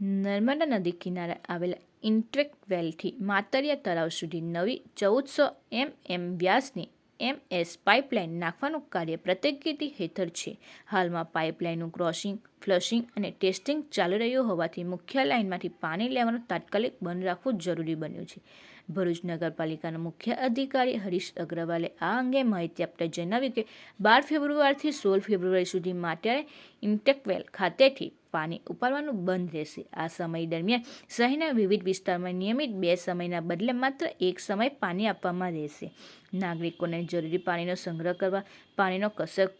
નર્મદા નદી કિનારે આવેલા ઇન્ટ્રેક વેલથી માતરિયા તળાવ સુધી નવી ચૌદસો એમ એમ વ્યાસની એમએસ પાઇપલાઇન નાખવાનું કાર્ય પ્રત્યેકિતી હેઠળ છે. હાલમાં પાઇપલાઇનનું ક્રોસિંગ ફ્લશિંગ અને ટેસ્ટિંગ ચાલી રહ્યું હોવાથી મુખ્ય લાઇનમાંથી પાણી લેવાનું તાત્કાલિક બંધ રાખવું જરૂરી બન્યું છે. ભરૂચ નગરપાલિકાના મુખ્ય અધિકારી હરીશ અગ્રવાલે આ અંગે માહિતી આપતા જણાવ્યું કે, બાર ફેબ્રુઆરીથી સોળ ફેબ્રુઆરી સુધી માટે ઇન્ટેકવેલ ખાતેથી પાણી ઉપાડવાનું બંધ રહેશે. આ સમય દરમિયાન શહેરના વિવિધ વિસ્તારમાં નિયમિત બે સમયના બદલે માત્ર એક સમય પાણી આપવામાં રહેશે. નાગરિકોને જરૂરી પાણીનો સંગ્રહ કરવા, પાણીનો કસરત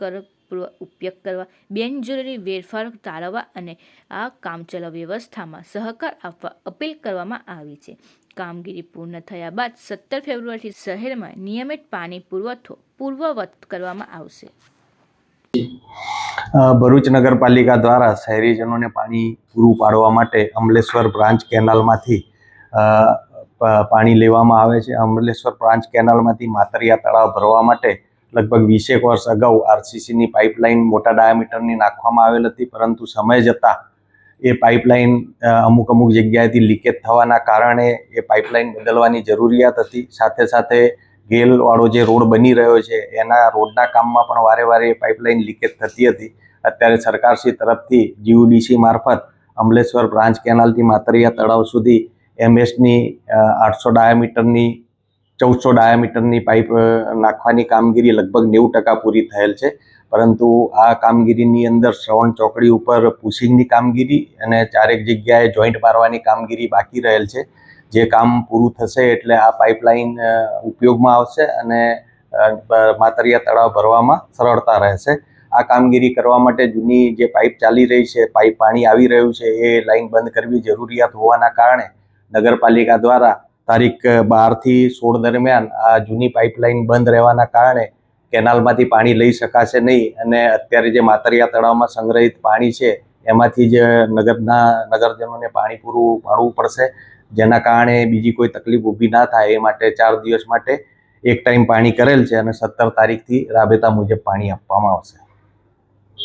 પૂર્વક ઉપયોગ કરવા, બિનજરૂરી વેરફાર ટાળવા અને આ કામચલાઉ વ્યવસ્થામાં સહકાર આપવા અપીલ કરવામાં આવી છે. કામગીરી પૂર્ણ થયા બાદ સત્તર ફેબ્રુઆરીથી શહેરમાં નિયમિત પાણી પુરવઠો પૂર્વવત કરવામાં આવશે. ભરૂચ નગરપાલિકા દ્વારા શહેરીજનોને પાણી પૂરું પાડવા માટે અમલેશ્વર બ્રાન્ચ કેનાલમાંથી પાણી લેવામાં આવે છે. અમલેશ્વર બ્રાન્ચ કેનાલમાંથી માતરિયા તળાવ ભરવા માટે લગભગ વીસેક વર્ષ અગાઉ આરસીસીની પાઇપલાઇન મોટા ડાયામીટરની નાખવામાં આવેલ હતી, પરંતુ સમય જતાં એ પાઇપલાઇન અમુક અમુક જગ્યાએથી લીકેજ થવાના કારણે એ પાઇપલાઇન બદલવાની જરૂરિયાત હતી. સાથે સાથે ગેલવાળો જે રોડ બની રહ્યો છે, એના રોડના કામમાં પણ વારે વારે પાઇપલાઇન લીકેજ થતી હતી. અત્યારે સરકારશ્રી તરફથી જીયુડીસી મારફત અમલેશ્વર બ્રાન્ચ કેનાલથી માતરિયા તળાવ સુધી એમએસની આઠસો ડાયામીટરની ચૌદસો ડાયામીટરની પાઇપ નાખવાની કામગીરી લગભગ નેવું ટકા પૂરી થયેલ છે. પરંતુ આ કામગીરીની અંદર શ્રવણ ચોકડી ઉપર પુશિંગની કામગીરી અને ચારેક જગ્યાએ જોઈન્ટ મારવાની કામગીરી બાકી રહેલ છે. જે કામ પૂરું થશે એટલે આ પાઇપલાઇન ઉપયોગમાં આવશે અને માતરિયા તળાવ ભરવામાં સરળતા રહેશે. આ કામગીરી કરવા માટે જૂની જે પાઇપ ચાલી રહી છે, પાઇપ પાણી આવી રહ્યું છે, એ લાઇન બંધ કરવી જરૂરિયાત હોવાના કારણે નગરપાલિકા દ્વારા તારીખ બારથી સોળ દરમિયાન આ જૂની પાઇપલાઇન બંધ રહેવાના કારણે કેનાલમાંથી પાણી લઈ શકાશે નહીં અને અત્યારે જે માતરિયા તળાવમાં સંગ્રહિત પાણી છે, એમાંથી જ નગરના નગરજનોને પાણી પૂરું પાડવું પડશે, જેના કારણે બીજી કોઈ તકલીફ ઊભી ના થાય. એ માટે ચાર દિવસ માટે એક ટાઈમ પાણી કરેલ છે અને સત્તર તારીખથી રાબેતા મુજબ પાણી આપવામાં આવશે.